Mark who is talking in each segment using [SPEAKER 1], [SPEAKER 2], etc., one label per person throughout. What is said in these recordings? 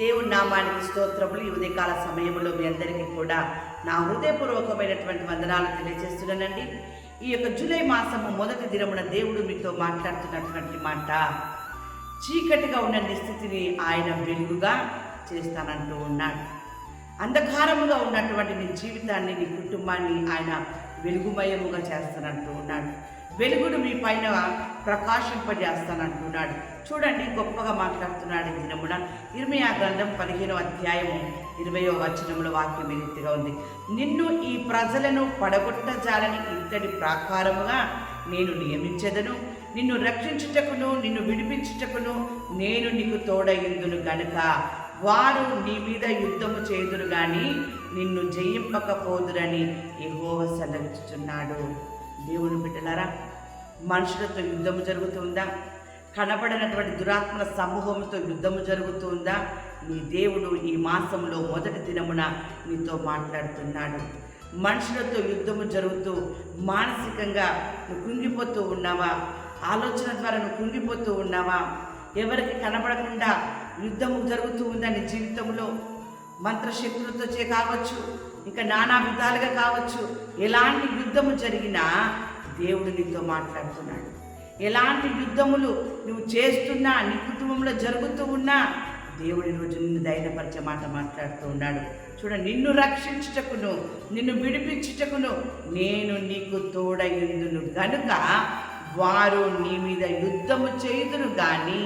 [SPEAKER 1] దేవుని నామానికి స్తోత్రములు. ఈ ఉదయకాల సమయంలో మీ అందరికీ కూడా నా హృదయపూర్వకమైనటువంటి వందనాలు తెలియజేస్తున్నానండి. ఈ యొక్క జూలై మాసము మొదటి దినమున దేవుడు మీతో మాట్లాడుతున్నటువంటి మాట చీకటిగా ఉన్న నిస్థితిని ఆయన వెలుగుగా చేస్తానంటూ ఉన్నాడు. అంధకారముగా ఉన్నటువంటి నీ జీవితాన్ని నీ కుటుంబాన్ని ఆయన వెలుగుమయముగా చేస్తానంటూ ఉన్నాడు. వెలుగును మీ పైన ప్రకాశింపజేస్తానంటున్నాడు. చూడండి గొప్పగా మాట్లాడుతున్నాడు ఈ దినమున. ఇరవై ఆ గ్రంథం పదిహేనో అధ్యాయము ఇరవయో వచనముల వాక్యం ఈ రీతిగా ఉంది. నిన్ను ఈ ప్రజలను పడగొట్టజాలని ఇంతటి ప్రాకారముగా నేను నియమించదను. నిన్ను రక్షించుటకును నిన్ను విడిపించుటకును నేను నీకు తోడయిందును గనుక. వారు నీ మీద యుద్ధము చేదురు కానీ నిన్ను జయింపకపోదురని యెహోవా సెలవిస్తున్నాడు దేవుని బిడ్డలారా మనుషులతో యుద్ధము జరుగుతుందా? కనబడినటువంటి దురాత్మల సమూహంతో యుద్ధము జరుగుతుందా? నీ దేవుడు ఈ మాసంలో మొదటి దినమున నీతో మాట్లాడుతున్నాడు. మనుషులతో యుద్ధము జరుగుతూ మానసికంగా నువ్వు కుంగిపోతూ ఉన్నావా? ఆలోచన ద్వారా నువ్వు కుంగిపోతూ ఉన్నావా? ఎవరికి కనబడకుండా యుద్ధము జరుగుతూ ఉందా నీ జీవితంలో? మంత్రశక్తులతో చే కావచ్చు ఇంకా నానా విధాలుగా కావచ్చు. ఎలాంటి యుద్ధము జరిగినా దేవుడు నీతో మాట్లాడుతున్నాడు. ఎలాంటి యుద్ధములు నువ్వు చేస్తున్నా నీ కుటుంబంలో జరుగుతూ ఉన్నా దేవుడి రోజు నిన్ను ధైర్యపరిచే మాట మాట్లాడుతూ ఉన్నాడు. చూడ నిన్ను రక్షించుటకును నిన్ను విడిపించుటకును నేను నీకు తోడయుందును గనుక వారు నీ మీద యుద్ధము చేయుదును కానీ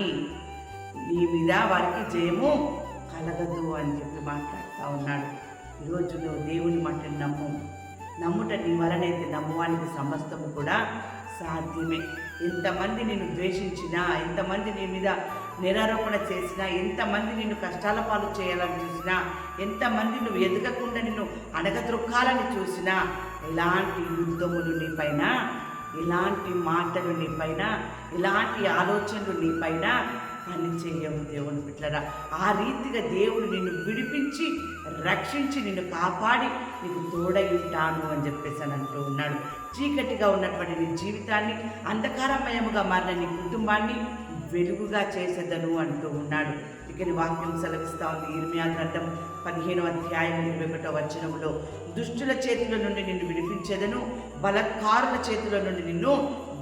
[SPEAKER 1] నీ మీద వారికి జయము కలగదు అని చెప్పి మాట్లాడుతూ ఉన్నాడు. ఈరోజు నువ్వు దేవుని మాటను నమ్ము. నమ్ముట నీ వలనైతే నమ్మువానికి సమస్తము కూడా సాధ్యమే. ఎంతమంది నిన్ను ద్వేషించినా ఎంతమంది నీ మీద నిరారోపణ చేసినా ఎంతమంది నిన్ను కష్టాల పాలు చేయాలని చూసినా ఎంతమంది నువ్వు ఎదగకుండా నిన్ను అడగద్రొక్కాలని చూసినా ఎలాంటి యుద్ధములు నీ పైన ఎలాంటి మాటలు నీ పైన ఎలాంటి ఆలోచనలు నీ పైన పని చేయము దేవుని బిడ్డరా. ఆ రీతిగా దేవుడు నిన్ను విడిపించి రక్షించి నిన్ను కాపాడి నీకు తోడై ఉంటాను అని చెప్పేసి అని అంటూ ఉన్నాడు. చీకటిగా ఉన్నటువంటి నీ జీవితాన్ని అంధకారమయముగా మారిన నీ కుటుంబాన్ని వెలుగుగా చేసేదను అంటూ ఉన్నాడు. ఇక వాక్యం సెలవిస్తా ఉంది. ఇర్మియా గ్రంథం పదిహేను అధ్యాయం ఇరవై ఒకటో వచనంలో దుష్టుల చేతుల నుండి నిన్ను విడిపించేదను బలకారుల చేతుల నుండి నిన్ను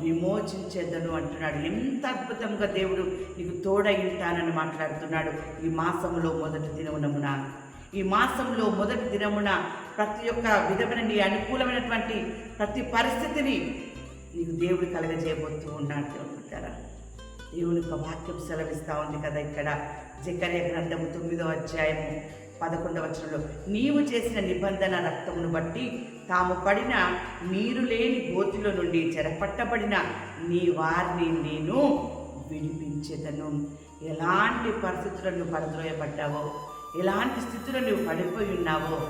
[SPEAKER 1] విమోచించేదను అంటున్నాడు. ఎంత అద్భుతంగా దేవుడు నీకు తోడై ఉంటానని మాట్లాడుతున్నాడు ఈ మాసంలో మొదటి దినమునమున. ఈ మాసంలో మొదటి దినమున ప్రతి ఒక్క విధమైన నీ అనుకూలమైనటువంటి ప్రతి పరిస్థితిని నీకు దేవుడు కలగజేయబోతూ ఉన్నాడు అనుకుంటారా దేవుని యొక్క వాక్యం సెలవిస్తూ ఉంది కదా ఇక్కడ. జకర్య గ్రంథము తొమ్మిదో అధ్యాయము పదకొండవ వచనంలో నీవు చేసిన నిబంధన రక్తమును బట్టి తాము పడిన నీరు లేని గోతిలో నుండి చెరపట్టబడిన నీ వారిని నేను విడిపించేదను. ఎలాంటి పరిస్థితులను పడద్రోయబడ్డావో ఎలాంటి స్థితిలో నువ్వు పడిపోయి ఉన్నావో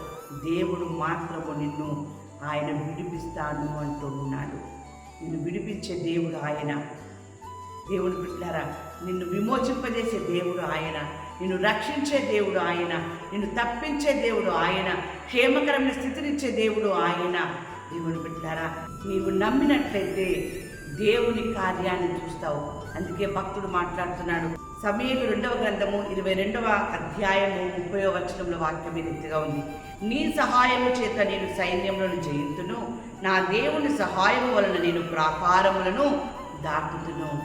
[SPEAKER 1] దేవుడు మాత్రము నిన్ను ఆయన విడిపిస్తాను అంటూ ఉన్నాడు. నిన్ను విడిపించే దేవుడు ఆయన. దేవుడు బిడ్డారా నిన్ను విమోచింపజేసే దేవుడు ఆయన. నిన్ను రక్షించే దేవుడు ఆయన నిన్ను తప్పించే దేవుడు ఆయన క్షేమకరమైన స్థితినిచ్చే దేవుడు ఆయన. దేవుని బిడ్డారా నీవు నమ్మినట్లయితే దేవుని కార్యాన్ని చూస్తావు. అందుకే భక్తుడు మాట్లాడుతున్నాడు. సమయలు రెండవ గ్రంథము ఇరవై రెండవ అధ్యాయము ముప్పై వచనంలో వాక్యం ఇదిగా రీతిగా ఉంది. నీ సహాయము చేత నేను సైన్యములను జయింతును నా దేవుని సహాయము వలన నేను ప్రాకారములను దాటుతును.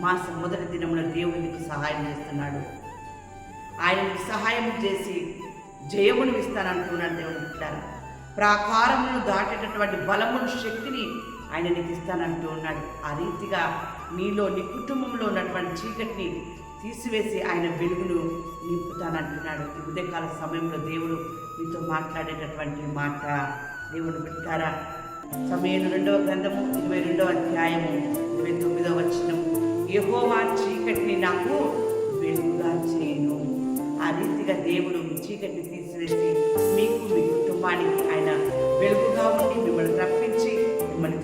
[SPEAKER 1] మాసం మొదటి దినంలో దేవుడు నీకు సహాయం చేస్తున్నాడు. ఆయన సహాయం చేసి జయమును ఇస్తానంటున్నాడు దేవుడు అంటారు ప్రాకారమును దాటేటటువంటి బలమును శక్తిని ఆయన నీకు ఇస్తానంటూ ఉన్నాడు. ఆ రీతిగా నీలో నీ కుటుంబంలో ఉన్నటువంటి చీకటిని తీసివేసి ఆయన వెలుగును నింపుతానంటున్నాడు. ఈ ఉదయకాల సమయంలో దేవుడు మీతో మాట్లాడేటటువంటి మాట దేవుడు పెట్టారా సమయం రెండవ గ్రంథము ఇరవై రెండవ అధ్యాయము ఇరవై తొమ్మిదవ వచనం యహోవా చీకటిని నాకు వెలుగుగా చేయను. ఆ రీతిగా దేవుడు చీకటి తీసివేసి మీకు మీ కుటుంబానికి ఆయన వెలుగుగా ఉండి మిమ్మల్ని రప్పించి మిమ్మల్ని